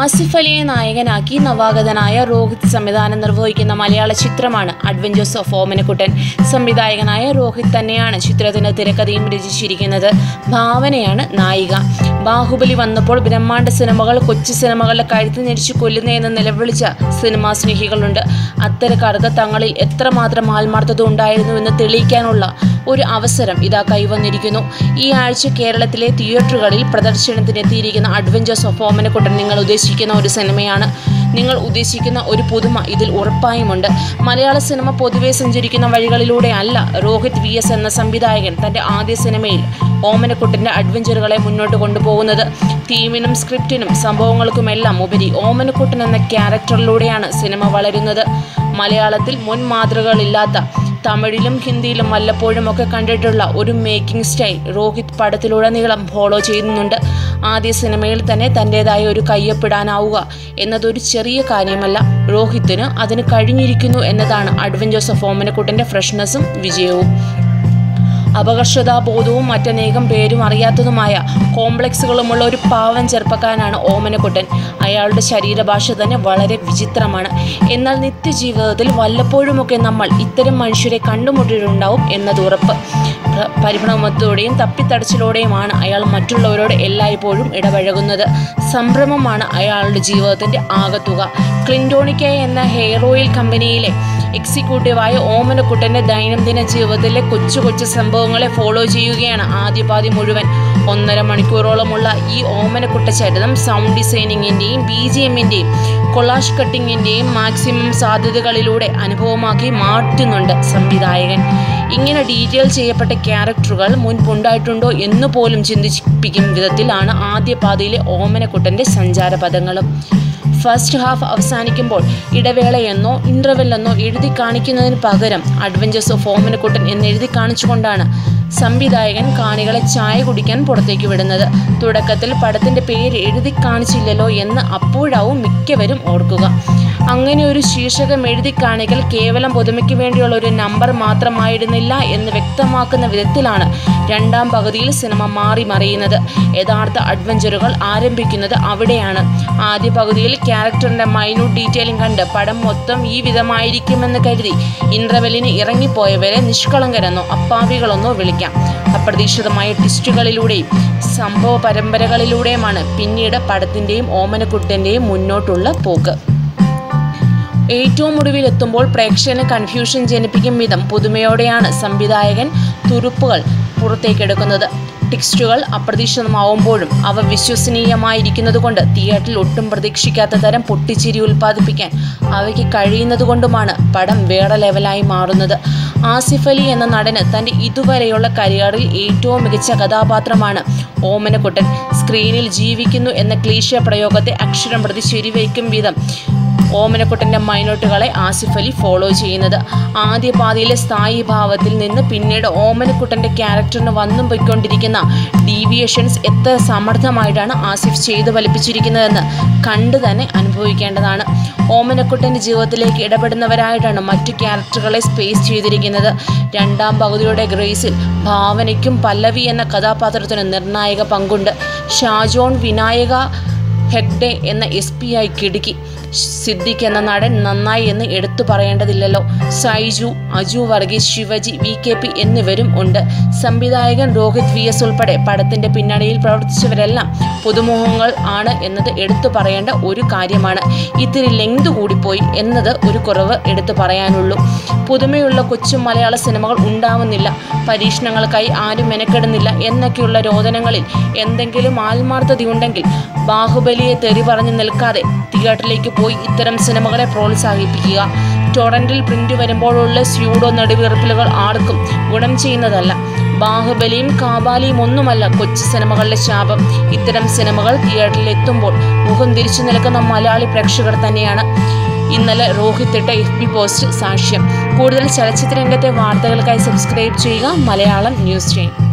ആസിഫ് അലിയെ നായകനാക്കി നവാഗതനായ രോഹിത് സംവിധാനം നിർവഹിക്കുന്ന മലയാള ചിത്രമാണ് അഡ്വഞ്ചേഴ്സ് ഓഫ് ഓമനക്കുട്ടൻ. സംവിധായകനായ രോഹിത് തന്നെയാണ് ചിത്രത്തിന് തിരക്കഥയും രചിച്ചിരിക്കുന്നത്. ഭാവനയാണ് നായിക. ബാഹുബലി വന്നപ്പോൾ ബ്രഹ്മാണ്ഡ സിനിമകൾ കൊച്ചു സിനിമകളുടെ കഴുത്ത് ഞെരിച്ചു കൊല്ലുന്നതെന്ന് നിലവിളിച്ച സിനിമാ സ്നേഹികളുണ്ട്. അത്തരക്കാർക്ക് തങ്ങളിൽ എത്രമാത്രം ആത്മാർത്ഥത ഉണ്ടായിരുന്നുവെന്ന് തെളിയിക്കാനുള്ള ഒരു അവസരം ഇതാ കൈവന്നിരിക്കുന്നു. ഈ ആഴ്ച കേരളത്തിലെ തിയേറ്ററുകളിൽ പ്രദർശനത്തിനെത്തിയിരിക്കുന്ന അഡ്വഞ്ചേഴ്സ് ഓഫ് ഓമനക്കുട്ടൻ നിങ്ങൾ ഉദ്ദേശിക്കുന്ന ഒരു സിനിമയാണ്. നിങ്ങൾ ഉദ്ദേശിക്കുന്ന ഒരു പുതുമ ഇതിൽ ഉറപ്പായുമുണ്ട്. മലയാള സിനിമ പൊതുവെ സഞ്ചരിക്കുന്ന വഴികളിലൂടെ അല്ല. രോഹിത് വി എസ് എന്ന സംവിധായകൻ തന്റെ ആദ്യ സിനിമയിൽ ഓമനക്കുട്ടന്റെ അഡ്വഞ്ചറുകളെ മുന്നോട്ട് കൊണ്ടുപോകുന്നത്. തീമിനും സ്ക്രിപ്റ്റിനും സംഭവങ്ങൾക്കുമെല്ലാം ഉപരി ഓമനക്കുട്ടൻ എന്ന ക്യാരക്ടറിലൂടെയാണ് സിനിമ വളരുന്നത്. മലയാളത്തിൽ മുൻ മാതൃകകളില്ലാത്ത തമിഴിലും ഹിന്ദിയിലും വല്ലപ്പോഴും ഒക്കെ കണ്ടിട്ടുള്ള ഒരു മേക്കിംഗ് സ്റ്റൈൽ രോഹിത് പടത്തിലുടനീളം ഫോളോ ചെയ്യുന്നുണ്ട്. ആദ്യ സിനിമയിൽ തന്നെ തന്റെതായ ഒരു കയ്യൊപ്പിടാനാവുക എന്നതൊരു ചെറിയ കാര്യമല്ല. രോഹിത്തിന് അതിന് കഴിഞ്ഞിരിക്കുന്നു എന്നതാണ് അഡ്വഞ്ചേഴ്സ് ഓഫ് ഓമനക്കുട്ടന്റെ ഫ്രഷ്നെസ്സും വിജയവും. അപകർഷതാബോധവും മറ്റനേകം പേരും അറിയാത്തതുമായ കോംപ്ലക്സുകളുമുള്ള ഒരു പാവൻ ചെറുപ്പക്കാരനാണ് ഓമനക്കുട്ടൻ അയാളുടെ ശരീരഭാഷ തന്നെ വളരെ വിചിത്രമാണ്. എന്നാൽ നിത്യജീവിതത്തിൽ വല്ലപ്പോഴുമൊക്കെ നമ്മൾ ഇത്തരം മനുഷ്യരെ കണ്ടുമുട്ടിയിട്ടുണ്ടാവും എന്നത് ഉറപ്പ്. പ്ര- പരിഭ്രമത്തോടെയും തപ്പിത്തടച്ചിലോടെയുമാണ് അയാൾ മറ്റുള്ളവരോട് എല്ലായ്പ്പോഴും ഇടപഴകുന്നത്. സംരംഭമാണ് അയാളുടെ ജീവിതത്തിന്റെ ആകത്തുക. ക്ലിൻഡോണിക്ക എന്ന ഹെയർ ഓയിൽ കമ്പനിയിലെ എക്സിക്യൂട്ടീവായ ഓമനക്കുട്ടന്റെ ദൈനംദിന ജീവിതത്തിലെ കൊച്ചു കൊച്ചു സംഭവങ്ങളെ ഫോളോ ചെയ്യുകയാണ് ആദ്യപാതി മുഴുവൻ. ഒന്നര മണിക്കൂറോളമുള്ള ഈ ഓമനക്കുട്ട ചരിതം സൗണ്ട് ഡിസൈനിങ്ങിന്റെയും ബി ജി എമ്മിന്റെയും കൊളാഷ് കട്ടിങ്ങിന്റെയും മാക്സിമം സാധ്യതകളിലൂടെ അനുഭവമാക്കി മാറ്റുന്നുണ്ട് സംവിധായകൻ. ഇങ്ങനെ ഡീറ്റെയിൽ ചെയ്യപ്പെട്ട ക്യാരക്ടറുകൾ മുൻപുണ്ടായിട്ടുണ്ടോ എന്ന് പോലും ചിന്തിപ്പിക്കും വിധത്തിലാണ് ആദ്യ പാതയിലെ ഓമനക്കുട്ടന്റെ സഞ്ചാരപദങ്ങളും ഫസ്റ്റ് ഹാഫ് അവസാനിക്കുമ്പോൾ ഇടവേളയെന്നോ ഇന്റർവെല്ലെന്നോ എഴുതി കാണിക്കുന്നതിന് പകരം അഡ്വഞ്ചേഴ്സ് ഓഫ് ഓമനക്കുട്ടൻ എന്ന് എഴുതി കാണിച്ചുകൊണ്ടാണ് സംവിധായകൻ കാണികളെ ചായ കുടിക്കാൻ പുറത്തേക്ക് വിടുന്നത്. തുടക്കത്തിൽ പടത്തിന്റെ പേര് എഴുതി കാണിച്ചില്ലല്ലോ എന്ന് അപ്പോഴാവും മിക്കവരും ഓർക്കുക. അങ്ങനെ ഒരു ശീർഷകം എഴുതി കാണിക്കൽ കേവലം പുതുമയ്ക്ക് വേണ്ടിയുള്ള ഒരു നമ്പർ മാത്രമായിരുന്നില്ല എന്ന് വ്യക്തമാക്കുന്ന വിധത്തിലാണ് രണ്ടാം പകുതിയിൽ സിനിമ മാറി മറിയുന്നത്. യഥാർത്ഥ അഡ്വഞ്ചറുകൾ ആരംഭിക്കുന്നത് അവിടെയാണ്. ആദ്യ പകുതിയിൽ ക്യാരക്ടറിന്റെ മൈന്യൂട്ട് ഡീറ്റെയിലും കണ്ട് പടം മൊത്തം ഈ വിധമായിരിക്കുമെന്ന് കരുതി ഇന്റർവെല്ലിന് ഇറങ്ങിപ്പോയവരെ നിഷ്കളങ്കരെന്നോ അപ്പാവികളെന്നോ വിളിക്കാം. അപ്രതീക്ഷിതമായ ട്വിസ്റ്റുകളിലൂടെയും സംഭവ പരമ്പരകളിലൂടെയുമാണ് പിന്നീട് പടത്തിന്റെയും ഓമനക്കുട്ടന്റെയും മുന്നോട്ടുള്ള പോക്ക്. ഏറ്റവും ഒടുവിൽ എത്തുമ്പോൾ പ്രേക്ഷകന് കൺഫ്യൂഷൻ ജനിപ്പിക്കും വിധം പുതുമയോടെയാണ് സംവിധായകൻ തുരുപ്പുകൾ പുറത്തേക്കെടുക്കുന്നത്. ടെക്സ്റ്റുകൾ അപ്രതീക്ഷിതമാവുമ്പോഴും അവ വിശ്വസനീയമായിരിക്കുന്നത് കൊണ്ട് തിയേറ്ററിൽ ഒട്ടും പ്രതീക്ഷിക്കാത്ത തരം പൊട്ടിച്ചിരി ഉൽപ്പാദിപ്പിക്കാൻ അവയ്ക്ക് കഴിയുന്നതുകൊണ്ടുമാണ് പടം വേറെ ലെവലായി മാറുന്നത്. ആസിഫ് അലി എന്ന നടന് തന്റെ ഇതുവരെയുള്ള കരിയറിൽ ഏറ്റവും മികച്ച കഥാപാത്രമാണ് ഓമനക്കുട്ടൻ. സ്ക്രീനിൽ ജീവിക്കുന്നു എന്ന ക്ലീശ പ്രയോഗത്തെ അക്ഷരം പ്രതി ശരിവയ്ക്കും വിധം ഓമനക്കുട്ടന്റെ മൈനോട്ടുകളെ ആസിഫ് അലി ഫോളോ ചെയ്യുന്നത്. ആദ്യ പാതിയിലെ സ്ഥായി ഭാവത്തിൽ നിന്ന് പിന്നീട് ഓമനക്കുട്ടന്റെ ക്യാരക്ടറിന് വന്നും പോയിക്കൊണ്ടിരിക്കുന്ന ഡീവിയേഷൻസ് എത്ര സമർത്ഥമായിട്ടാണ് ആസിഫ് ചെയ്തു ഫലിപ്പിച്ചിരിക്കുന്നതെന്ന് കണ്ടു തന്നെ അനുഭവിക്കേണ്ടതാണ്. ഓമനക്കുട്ടന്റെ ജീവിതത്തിലേക്ക് ഇടപെടുന്നവരായിട്ടാണ് മറ്റു ക്യാരക്ടറുകളെ സ്പേസ് ചെയ്തിരിക്കുന്നത്. രണ്ടാം പകുതിയുടെ ഗ്രേസിൽ ഭാവനയ്ക്കും പല്ലവി എന്ന കഥാപാത്രത്തിന് നിർണായക പങ്കുണ്ട്. ഷാജോൺ വിനായക ഹെഗ്ഡെ എന്ന എസ് പി ആയി കിടുക്കി. സിദ്ദിഖ് എന്ന നടൻ നന്നായി എന്ന് എടുത്തു പറയേണ്ടതില്ലല്ലോ. Saiju Aju Varghese Shivaji V K P എന്നിവരും ഉണ്ട്. സംവിധായകൻ രോഹിത് വി എസ് ഉൾപ്പെടെ പടത്തിന്റെ പിന്നണിയിൽ പ്രവർത്തിച്ചവരെല്ലാം പുതുമുഖങ്ങൾ ആണ് എന്നത് എടുത്തു പറയേണ്ട ഒരു കാര്യമാണ്. ഇത്തിരി ലെങ്ത് കൂടിപ്പോയി എന്നത് ഒരു കുറവ് എടുത്തു പറയാനുള്ളൂ. പുതുമയുള്ള കൊച്ചു മലയാള സിനിമകൾ ഉണ്ടാവുന്നില്ല. പരീക്ഷണങ്ങൾക്കായി ആരും മെനക്കെടുന്നില്ല. എന്നൊക്കെയുള്ള രോദനങ്ങളിൽ എന്തെങ്കിലും ആത്മാർത്ഥതയുണ്ടെങ്കിൽ ബാഹുബലിയെ തെറി പറഞ്ഞു നിൽക്കാതെ തിയേറ്ററിലേക്ക് പോയി ഇത്തരം സിനിമകളെ പ്രോത്സാഹിപ്പിക്കുക. ടൊറന്റിൽ പ്രിന്റ് വരുമ്പോഴുള്ള സ്യൂഡോ നെടുവീർപ്പിലുകൾ ആർക്കും ഗുണം ചെയ്യുന്നതല്ല. ബാഹുബലിയും കാബാലിയും ഒന്നുമല്ല കൊച്ചു സിനിമകളുടെ ശാപം. ഇത്തരം സിനിമകൾ തിയേറ്ററിൽ എത്തുമ്പോൾ മുഖം തിരിച്ചു നിൽക്കുന്ന മലയാളി പ്രേക്ഷകർ തന്നെയാണ്. ഇന്നലെ രോഹിത് ഇട്ട എഫ് ബി പോസ്റ്റ് സാക്ഷ്യം. കൂടുതൽ ചലച്ചിത്ര രംഗത്തെ വാർത്തകൾക്കായി സബ്സ്ക്രൈബ് ചെയ്യുക മലയാളം ന്യൂസ് ചെയ്യും